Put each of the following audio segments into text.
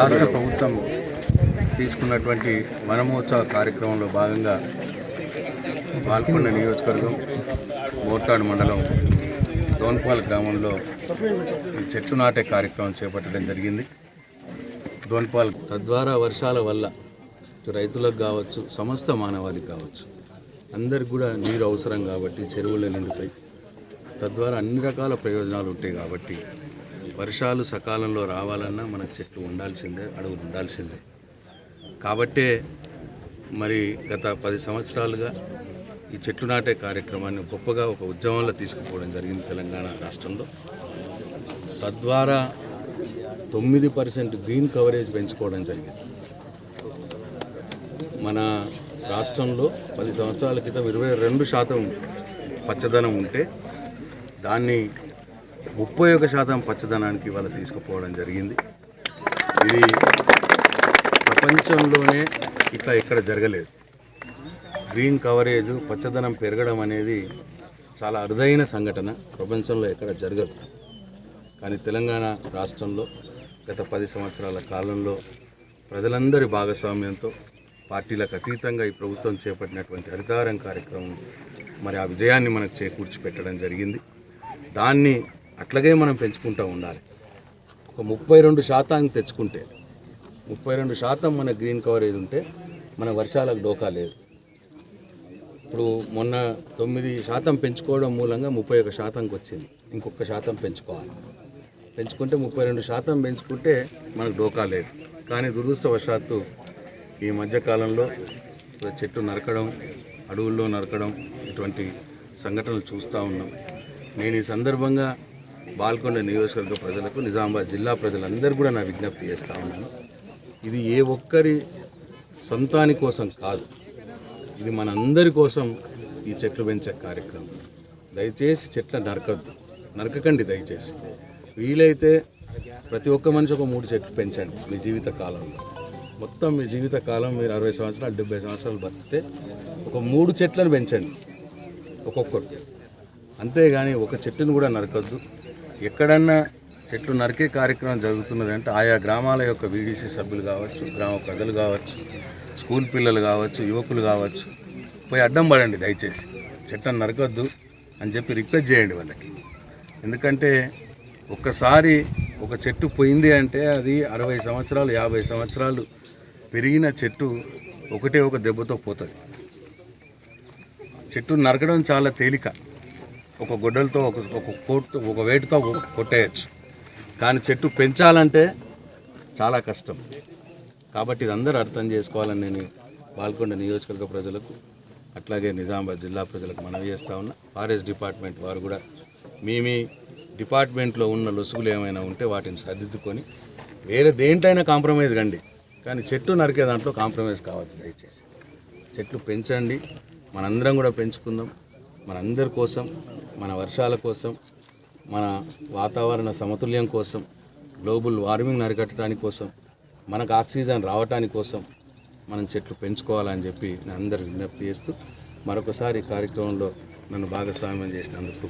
రాష్ట్ర ప్రభుత్వం తీసుకున్నటువంటి వనమహోత్సవ కార్యక్రమంలో భాగంగా పాల్గొన్న నియోజకవర్గం మోర్తాడు మండలం దోన్పాల్ గ్రామంలో చెట్టు చెట్లు నాటే కార్యక్రమం చేపట్టడం జరిగింది. దోన్పాల్ తద్వారా వర్షాల వల్ల రైతులకు కావచ్చు సమస్త మానవాళికి కావచ్చు అందరికి కూడా నీరు అవసరం కాబట్టి చెరువులు నిండిపోయి తద్వారా అన్ని రకాల ప్రయోజనాలు ఉంటాయి కాబట్టి వర్షాలు సకాలంలో రావాలన్నా మనకు చెట్లు ఉండాల్సిందే అడవులు ఉండాల్సిందే. కాబట్టే మరి గత పది సంవత్సరాలుగా ఈ చెట్లు నాటే కార్యక్రమాన్ని గొప్పగా ఒక ఉద్యమంలో తీసుకుపోవడం జరిగింది తెలంగాణ రాష్ట్రంలో. తద్వారా తొమ్మిది పర్సెంట్ గ్రీన్ కవరేజ్ పెంచుకోవడం జరిగింది. మన రాష్ట్రంలో పది సంవత్సరాల క్రితం ఇరవై రెండు శాతం పచ్చదనం ఉంటే దాన్ని ముప్పై ఒక శాతం పచ్చదనానికి ఇవాళ తీసుకుపోవడం జరిగింది. ఇది ప్రపంచంలోనే ఇట్లా ఎక్కడ జరగలేదు. గ్రీన్ కవరేజ్ పచ్చదనం పెరగడం అనేది చాలా అరుదైన సంఘటన. ప్రపంచంలో ఎక్కడ జరగదు. కానీ తెలంగాణ రాష్ట్రంలో గత పది సంవత్సరాల కాలంలో ప్రజలందరి భాగస్వామ్యంతో పార్టీలకు అతీతంగా ఈ ప్రభుత్వం చేపట్టినటువంటి హరితారం కార్యక్రమం మరి ఆ విజయాన్ని మనకు చేకూర్చి పెట్టడం జరిగింది. దాన్ని అట్లాగే మనం పెంచుకుంటూ ఉండాలి. ఒక ముప్పై రెండు శాతానికి తెచ్చుకుంటే ముప్పై రెండు శాతం మన గ్రీన్ కవరేజ్ ఉంటే మన వర్షాలకు డోకా లేదు. ఇప్పుడు మొన్న తొమ్మిది శాతం పెంచుకోవడం మూలంగా ముప్పై ఒక శాతంకి వచ్చింది. ఇంకొక శాతం పెంచుకోవాలి. పెంచుకుంటే ముప్పై రెండు శాతం పెంచుకుంటే మనకు డోకా లేదు. కానీ దురదృష్టవశాత్తు ఈ మధ్యకాలంలో చెట్టు నరకడం అడవుల్లో నరకడం ఇటువంటి సంఘటనలు చూస్తూ ఉన్నాం. నేను ఈ సందర్భంగా బాల్కొండ నియోజకవర్గ ప్రజలకు నిజామాబాద్ జిల్లా ప్రజలందరూ కూడా నా విజ్ఞప్తి చేస్తూ ఉన్నాను. ఇది ఏ ఒక్కరి సొంతాని కోసం కాదు. ఇది మనందరి కోసం ఈ చెట్లు పెంచే కార్యక్రమం. దయచేసి చెట్ల నరకద్దు. నరకకండి దయచేసి. వీలైతే ప్రతి ఒక్క మనిషి ఒక మూడు చెట్లు పెంచండి మీ జీవిత కాలంలో. మొత్తం మీ జీవిత కాలం మీరు అరవై సంవత్సరాలు డెబ్బై సంవత్సరాలు బతికితే ఒక మూడు చెట్లను పెంచండి. ఒక్కొక్కరు. అంతేగాని ఒక చెట్టును కూడా నరకద్దు. ఎక్కడన్నా చెట్లు నరికే కార్యక్రమం జరుగుతున్నది అంటే ఆయా గ్రామాల యొక్క వీడీసీ సభ్యులు కావచ్చు గ్రామ ప్రజలు కావచ్చు స్కూల్ పిల్లలు కావచ్చు యువకులు కావచ్చు పోయి అడ్డం పడండి దయచేసి. చెట్లను నరకొద్దు అని చెప్పి రిక్వెస్ట్ చేయండి వాళ్ళకి. ఎందుకంటే ఒక్కసారి ఒక చెట్టు పోయింది అంటే అది అరవై సంవత్సరాలు యాభై సంవత్సరాలు పెరిగిన చెట్టు ఒకటే ఒక దెబ్బతో పోతుంది. చెట్టు నరకడం చాలా తేలిక. ఒక గొడ్డలతో ఒక ఒక కోట్తో ఒక వేటుతో కొట్టేయచ్చు. కానీ చెట్టు పెంచాలంటే చాలా కష్టం. కాబట్టి ఇది అందరూ అర్థం చేసుకోవాలని నేను పాల్గొండ నియోజకవర్గ ప్రజలకు అట్లాగే నిజామాబాద్ జిల్లా ప్రజలకు మనవి చేస్తూ ఉన్నా. ఫారెస్ట్ డిపార్ట్మెంట్ వారు కూడా మీ మీ డిపార్ట్మెంట్లో ఉన్న లొసుగులు ఏమైనా ఉంటే వాటిని సర్దిద్దుకొని వేరే దేంట్లైనా కాంప్రమైజ్ కండి. కానీ చెట్టు నరికే దాంట్లో కాంప్రమైజ్ కావచ్చు దయచేసి. చెట్లు పెంచండి. మనందరం కూడా పెంచుకుందాం. మనందరి కోసం మన వర్షాల కోసం మన వాతావరణ సమతుల్యం కోసం గ్లోబల్ వార్మింగ్ అరికట్టడానికి కోసం మనకు ఆక్సిజన్ రావటానికి కోసం మనం చెట్లు పెంచుకోవాలని చెప్పి నేను అందరు విజ్ఞప్తి చేస్తూ మరొకసారి కార్యక్రమంలో నన్ను భాగస్వామ్యం చేసినందుకు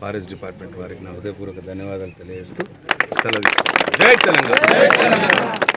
ఫారెస్ట్ డిపార్ట్మెంట్ వారికి నా హృదయపూర్వక ధన్యవాదాలు తెలియజేస్తూ సెలవు జై తెలంగాణ.